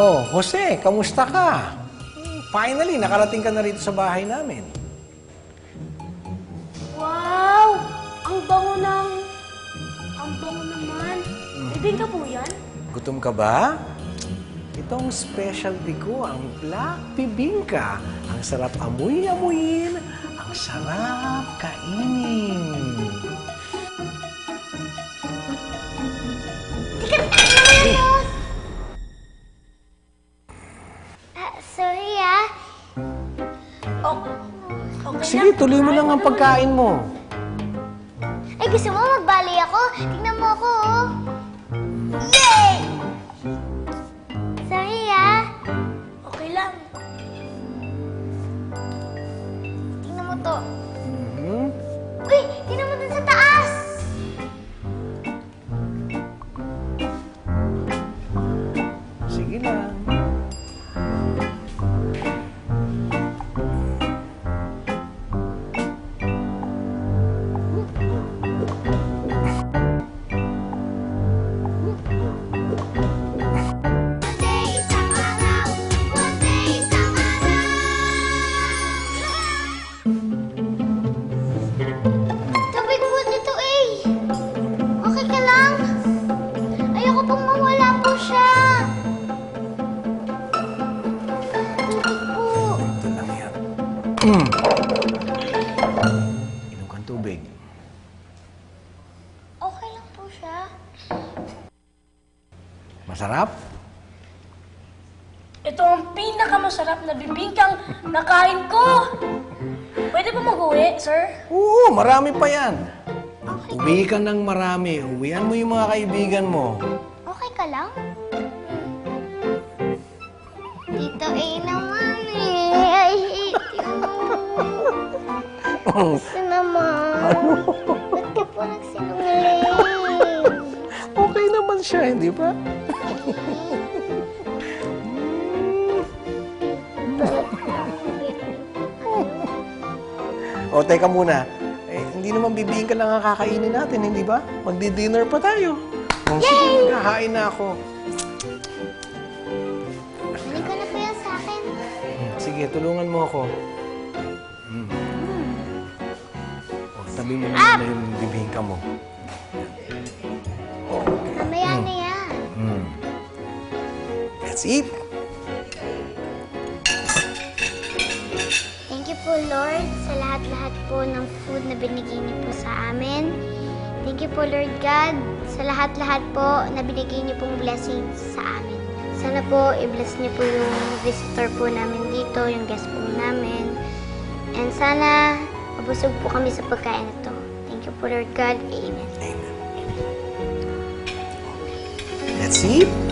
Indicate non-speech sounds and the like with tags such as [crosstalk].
Oh, Jose, kamusta ka? Finally, nakarating ka na rito sa bahay namin. Wow! Ang bango ng... Ang bango naman. Bibingka po yan? Gutom ka ba? Itong specialty ko, ang black bibingka. Ang sarap amoy-amoyin, ang sarap kainin. Okay Sige, tuloy mo lang ang pagkain mo. Ay, gusto mo magbali ako? Tingnan mo ako, oh. Yay! Sorry ah. Okay lang. Tingnan mo to. Inom kang tubig. Okay lang po siya. Masarap? Ito ang pinakamasarap na bibingkang nakain ko. Pwede ba mag-uwi, sir? Oo, marami pa yan. Uwi ka ng marami. Uwian mo yung mga kaibigan mo. Okay ka lang? Tito A naman Gusto naman. Ba't ka po nagsinungaling? okay naman siya, hindi ba? [laughs] o, teka muna. Eh, hindi naman bibihin ka lang ang kakainin natin, hindi ba? Magdi-dinner pa tayo. Kung sige, magkakain na ako. Hindi ko na po yan sa akin. Hmm, Sige, tulungan mo ako. Mm. Tabi mo na muna yung bibingka mo. Mamaya na yan. Mm. Let's eat. Thank you po, Lord, sa lahat-lahat po ng food na binigay niyo po sa amin. Thank you po, Lord God, sa lahat-lahat po na binigay niyo pong blessings sa amin. Sana po, i-bless niyo po yung visitor po namin dito, yung guest po namin. And sana, mabusog po kami sa pagkain ito. Thank you po, Lord God. Amen. Amen. Let's eat.